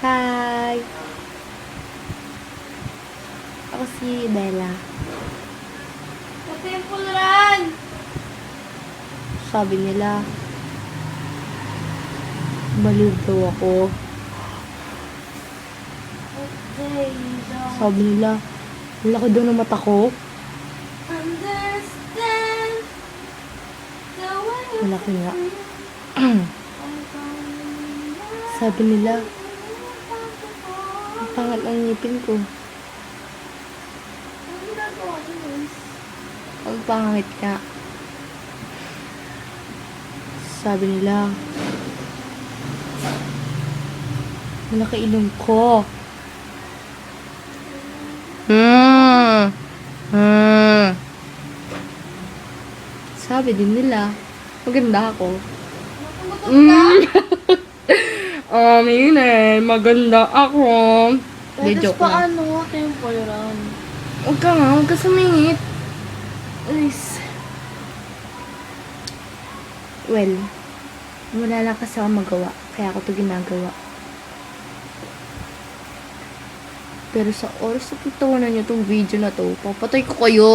Hi! Ako si Bella. Sa Temple Run! Sabi nila, baliw daw ako. Okay, Sabi nila, laki daw ng mata ko. understand the way Malaki nga. Sabi nila, be ang ngipin ko. Ang pangit nga. Sabi nila, malaki ilong ko. Hmm. Hmm. Sabi din nila, maganda ako. Ka? Mm. Aminin, maganda ako. Hindi, Tapos joke lang. paano Temple Run? Huwag ka nga, huwag ka sumingit. Luis, Well, wala lang kasi ako magawa. Kaya ako to ginagawa. Pero sa oras na tatawanan nyo tong video na to, papatay ko kayo.